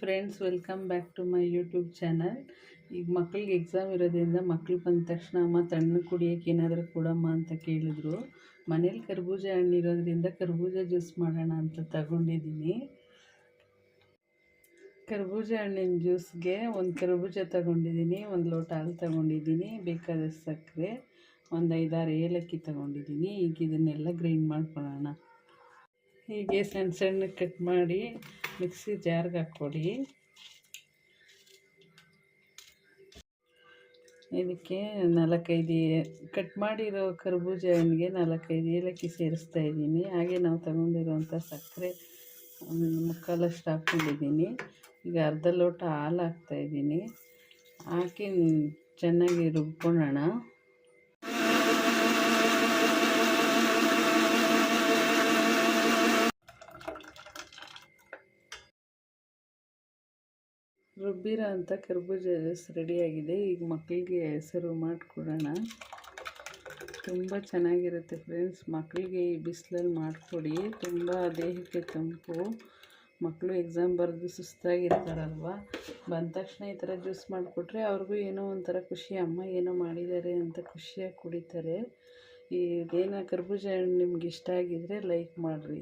Friends welcome back to my YouTube channel ಈಗ ಮಕ್ಳಿಗೆ exam ಇರೋದ್ರಿಂದ ಮಕ್ಳು ಬಂದ ತಕ್ಷಣ ಅಮ್ಮ ತಣ್ಣಗೆ ಕುಡಿಯೋಕೆ ಏನಾದರೂ ಕೊಡಮ್ಮ ಅಂತ ಕೇಳಿದ್ರು. ಮನೇಲಿ ಕರ್ಬೂಜ ಹಣ್ಣು ಇರೋದ್ರಿಂದ ಕರ್ಬೂಜ ಜ್ಯೂಸ್ ಮಾಡೋಣ ಅಂತ ತಗೊಂಡಿದ್ದೀನಿ. ಕರ್ಬೂಜ ಹಣ್ಣಿನ ಜ್ಯೂಸ್ಗೆ ಒಂದು ಕರ್ಬೂಜ ತಗೊಂಡಿದ್ದೀನಿ, ಒಂದು ಲೋಟ ಹಾಲು ತಗೊಂಡಿದ್ದೀನಿ, ಬೇಕಾದಷ್ಟು ಸಕ್ಕರೆ, ಒಂದು ಐದಾರು ಏಲಕ್ಕಿ ತಗೊಂಡಿದ್ದೀನಿ. ಈಗ ಇದನ್ನೆಲ್ಲ ಗ್ರೈಂಡ್ ಮಾಡ್ಕೊಳ್ಳೋಣ. ಹೀಗೆ ಸಣ್ಣ ಸಣ್ಣ ಕಟ್ ಮಾಡಿ ಮಿಕ್ಸಿ ಜಾರ್ಗೆ ಹಾಕ್ಕೊಡಿ. ಇದಕ್ಕೆ ನಾಲ್ಕೈದು ಕಟ್ ಮಾಡಿರೋ ಕರ್ಬೂಜ ಹಣ್ಣಿಗೆ ನಾಲ್ಕೈದು ಏಲಕ್ಕಿ ಸೇರಿಸ್ತಾ ಇದ್ದೀನಿ. ಹಾಗೆ ನಾವು ತಗೊಂಡಿರೋವಂಥ ಸಕ್ಕರೆ ಮುಕ್ಕಾಲಷ್ಟು ಹಾಕ್ಕೊಂಡಿದ್ದೀನಿ. ಈಗ ಅರ್ಧ ಲೋಟ ಹಾಲು ಹಾಕ್ತಾಯಿದ್ದೀನಿ ಹಾಕಿ ಚೆನ್ನಾಗಿ ರುಬ್ಕೊಳ್ಳೋಣ ರುಬ್ಬಿರೋ ಅಂತ ಕರ್ಬೂಜ ಜ್ಯೂಸ್ ರೆಡಿಯಾಗಿದೆ. ಈಗ ಮಕ್ಕಳಿಗೆ ಸರ್ವ್ ಮಾಡಿಕೊಡೋಣ. ತುಂಬ ಚೆನ್ನಾಗಿರುತ್ತೆ ಫ್ರೆಂಡ್ಸ್. ಮಕ್ಕಳಿಗೆ ಈ ಬಿಸಿಲಲ್ಲಿ ಮಾಡಿಕೊಡಿ. ತುಂಬ ದೇಹಕ್ಕೆ ತಂಪು ಮಕ್ಕಳು ಎಕ್ಸಾಮ್ ಬರೆದು ಸುಸ್ತಾಗಿರ್ತಾರಲ್ವ? ಬಂದ ತಕ್ಷಣ ಈ ಥರ ಜ್ಯೂಸ್ ಮಾಡಿಕೊಟ್ರೆ ಅವ್ರಿಗೂ ಏನೋ ಒಂಥರ ಖುಷಿ. ಅಮ್ಮ ಏನೋ ಮಾಡಿದ್ದಾರೆ ಅಂತ ಖುಷಿಯಾಗಿ ಕುಡಿತಾರೆ. ಇದೇನೋ ಕರ್ಬೂಜ ಹಣ್ಣು ನಿಮ್ಗೆ ಇಷ್ಟ ಆಗಿದ್ದರೆ ಲೈಕ್ ಮಾಡಿರಿ.